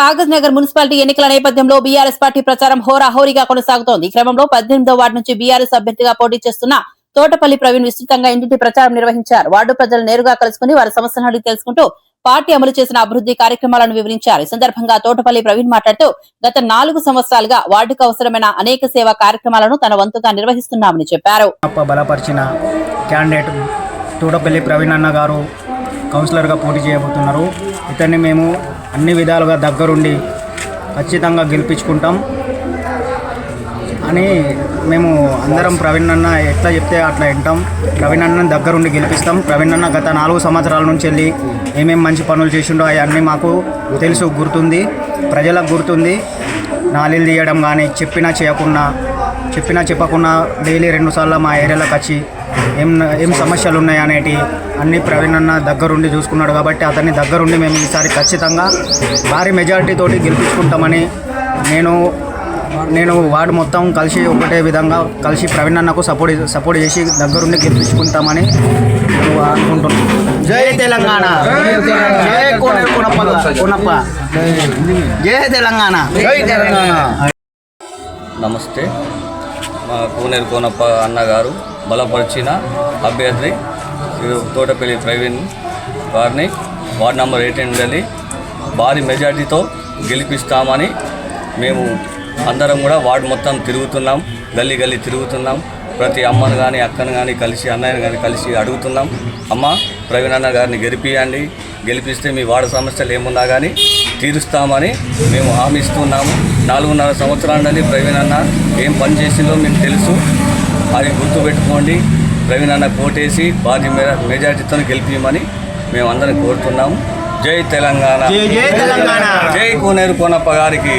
Kagaz Nagar municipality ఎన్నికల నేపథ్యంలో BRS party ప్రచారం హోరాహోరీగా కొనసాగుతోంది. ఈ క్రమంలో పద్దెనిమిదో వార్డు నుంచి బీఆర్ఎస్ అభ్యర్థిగా పోటీ చేస్తున్న తోటపల్లి ప్రవీణ్ విస్తృతంగా ఇంటింటి ప్రచారం నిర్వహించారు. వార్డు ప్రజలు నేరుగా కలుసుకుని వారి సమస్యలను అడిగి తెలుసుకుంటూ పార్టీ అమలు చేసిన అభివృద్ధి కార్యక్రమాలను వివరించారు. ఈ సందర్భంగా తోటపల్లి ప్రవీణ్ మాట్లాడుతూ గత నాలుగు సంవత్సరాలుగా వార్డుకు అవసరమైన అనేక సేవా కార్యక్రమాలను తన వంతుగా నిర్వహిస్తున్నామని చెప్పారు. బలపరిచిన క్యాండిడేట్ ప్రవీణ్ అన్న గారు కౌన్సిలర్గా పోటీ చేయబోతున్నారు. ఇతన్ని మేము అన్ని విధాలుగా దగ్గరుండి ఖచ్చితంగా గెలిపించుకుంటాం. అని మేము అందరం ప్రవీణ్ అన్న ఎట్లా చెప్తే అట్లా వింటాం. ప్రవీణ్ అన్న దగ్గరుండి గెలిపిస్తాం. ప్రవీణ్ అన్న గత నాలుగు సంవత్సరాల నుంచి వెళ్ళి ఏమేమి మంచి పనులు చేసిండో అవన్నీ మాకు తెలుసు గుర్తుంది. ప్రజలకు గుర్తుంది. నాలీలు తీయడం కానీ చెప్పినా చేయకుండా చెప్పినా చెప్పకుండా డైలీ రెండు సార్లు మా ఏరియాలోకి వచ్చి ఏం ఏం సమస్యలు ఉన్నాయి అనేటి అన్ని ప్రవీణ్ అన్న దగ్గరుండి చూసుకున్నాడు కాబట్టి అతన్ని దగ్గరుండి మేము ఈసారి ఖచ్చితంగా భారీ మెజారిటీ తోటి గెలిపించుకుంటామని నేను నేను వార్డు మొత్తం కలిసి ఒకటే విధంగా కలిసి ప్రవీణ్ అన్నకు సపోర్ట్ సపోర్ట్ చేసి దగ్గరుండి గెలిపించుకుంటామని అనుకుంటున్నాను. జై తెలంగాణ. జై కొనప్ప. కొనప్ప. జై తెలంగాణ. జై తెలంగాణ. నమస్తే. కోనేరు కోనప్ప అన్నగారు బలపరిచిన అభ్యర్థి తోటపల్లి ప్రవీణ్ గారిని వార్డ్ నెంబర్ ఎయిటీన్ వెళ్ళి భారీ మెజార్టీతో గెలిపిస్తామని మేము అందరం కూడా వార్డు మొత్తం తిరుగుతున్నాం గల్లీ గల్లీ తిరుగుతున్నాం. ప్రతి అమ్మను కానీ అక్కను కానీ కలిసి అన్నయ్యను కానీ కలిసి అడుగుతున్నాం. అమ్మ ప్రవీణ్ అన్న గారిని గెలిపియండి. గెలిపిస్తే మీ వార్డు సమస్యలు ఏమున్నా కానీ తీరుస్తామని మేము హామీ ఇస్తున్నాము. నాలుగున్నర సంవత్సరాల నుండి ప్రవీణ్ అన్న ఏం పని చేసిందో మీకు తెలుసు. అది గుర్తుపెట్టుకోండి. ప్రవీణ్ అన్న కోటేసి భారీ మెజార్టీతో గెలిపియమని మేము అందరం కోరుతున్నాము. జై తెలంగాణ. జై జై తెలంగాణ. జై కోనేరు కోనప్ప గారికి.